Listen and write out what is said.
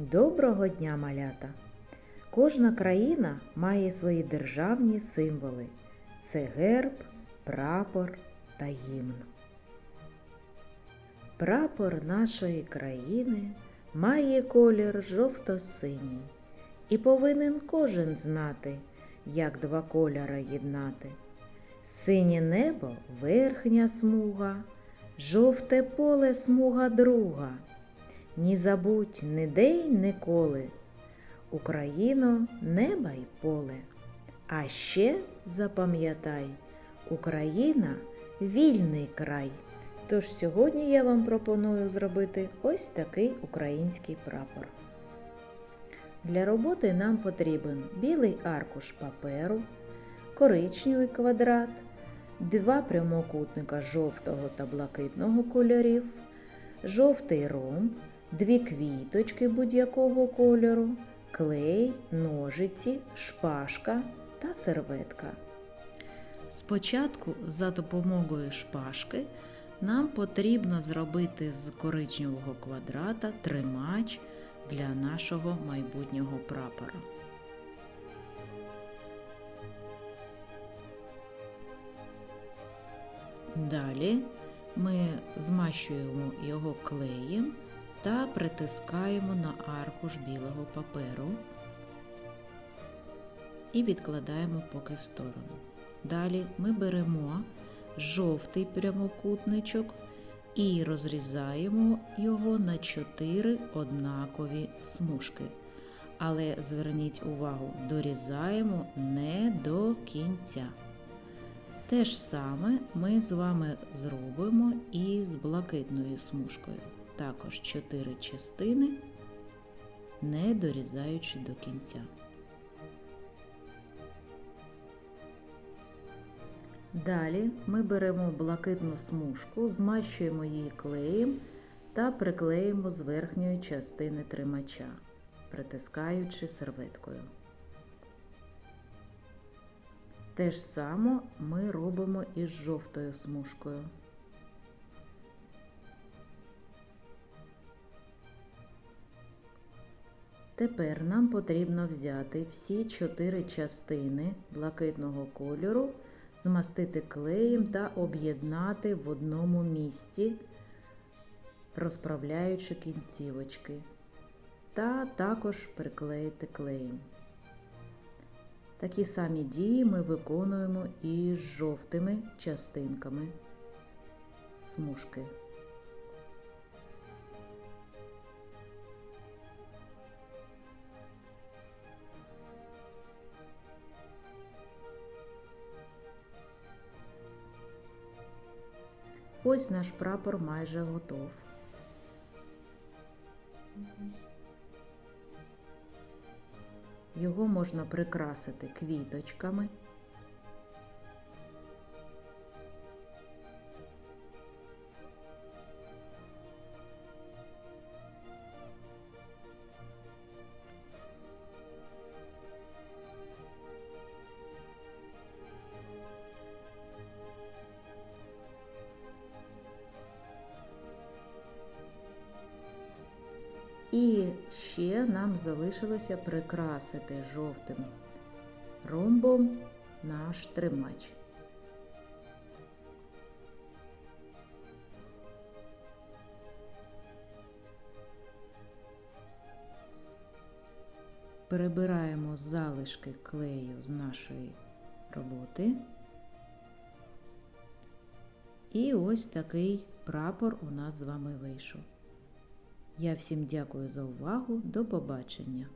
Доброго дня, малята! Кожна країна має свої державні символи. Це герб, прапор та гімн. Прапор нашої країни має колір жовто-синій і повинен кожен знати, як два кольора єднати. Синє небо верхня смуга, жовте поле смуга друга. Ні забудь ні день, ніколи. Україно, неба й поле. А ще запам'ятай, Україна вільний край. Тож сьогодні я вам пропоную зробити ось такий український прапор. Для роботи нам потрібен білий аркуш паперу, коричневий квадрат, два прямокутника жовтого та блакитного кольорів, жовтий ромб, дві квіточки будь-якого кольору, клей, ножиці, шпажка та серветка. Спочатку за допомогою шпажки нам потрібно зробити з коричневого квадрата тримач для нашого майбутнього прапора. Далі ми змащуємо його клеєм та притискаємо на аркуш білого паперу і відкладаємо поки в сторону. Далі ми беремо жовтий прямокутничок і розрізаємо його на 4 однакові смужки. Але зверніть увагу, дорізаємо не до кінця. Те ж саме ми з вами зробимо і з блакитною смужкою. Також 4 частини, не дорізаючи до кінця. Далі ми беремо блакитну смужку, змащуємо її клеєм та приклеїмо з верхньої частини тримача, притискаючи серветкою. Те ж саме ми робимо із жовтою смужкою. Тепер нам потрібно взяти всі чотири частини блакитного кольору, змастити клеєм та об'єднати в одному місці, розправляючи кінцівочки, та також приклеїти клеєм. Такі самі дії ми виконуємо і з жовтими частинками смужки. Ось наш прапор майже готов. Його можна прикрасити квіточками. І ще нам залишилося прикрасити жовтим ромбом наш тримач. Перебираємо залишки клею з нашої роботи. І ось такий прапор у нас з вами вийшов. Я всім дякую за увагу. До побачення!